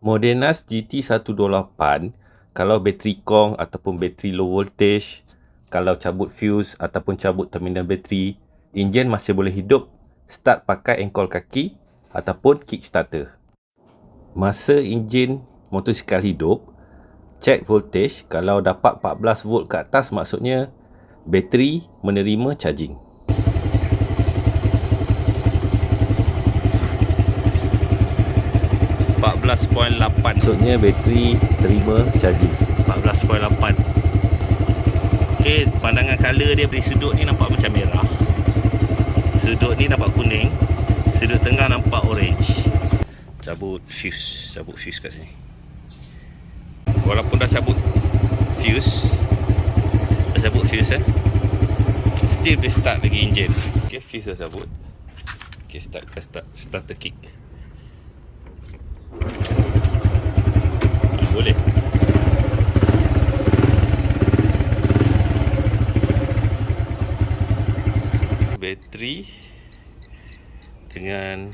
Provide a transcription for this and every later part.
Modenas GT128 kalau bateri kong ataupun bateri low voltage kalau cabut fuse ataupun cabut terminal bateri enjin masih boleh hidup start pakai engkol kaki ataupun kickstarter. Masa enjin motosikal hidup check voltage kalau dapat 14 volt ke atas maksudnya bateri menerima charging 14.8 Maksudnya bateri terima charging 14.8 Ok pandangan color dia dari sudut ni nampak macam merah. Sudut ni nampak kuning Sudut tengah nampak orange. Cabut fuse Cabut fuse kat sini. Walaupun dah cabut fuse Dah cabut fuse eh. Still boleh start lagi enjin. Ok fuse dah cabut. Ok start Start Starter kick boleh. Bateri dengan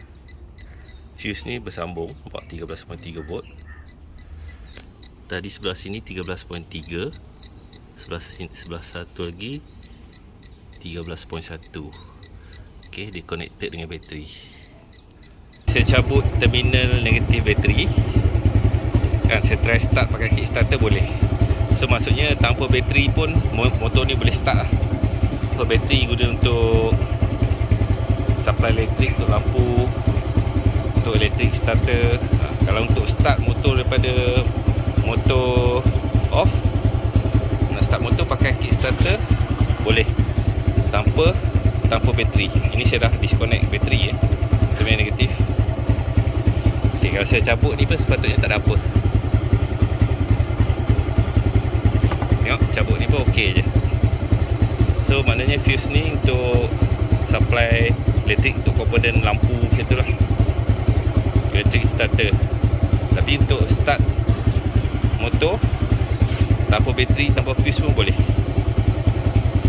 fuse ni bersambung nampak 13.3 volt. Tadi sebelah sini 13.3 sebelah sini sebelah satu lagi 13.1 ok dia connected dengan bateri. Saya cabut terminal negatif bateri kan saya try start pakai kickstarter boleh. So maksudnya tanpa bateri pun motor ni boleh start lah. So bateri guna untuk supply elektrik untuk lampu untuk elektrik starter. Ha, kalau untuk start motor daripada motor off nak start motor pakai kickstarter boleh. Tanpa tanpa bateri. Ini saya dah disconnect bateri ya terminal negatif. Okay, kalau saya cabut ni pun sepatutnya tak ada apa Tengok, cabut ni pun okey je. So, maknanya fuse ni untuk supply elektrik untuk komponen lampu macam tu lah. Electric starter. Tapi untuk start motor Tanpa bateri, tanpa fuse pun boleh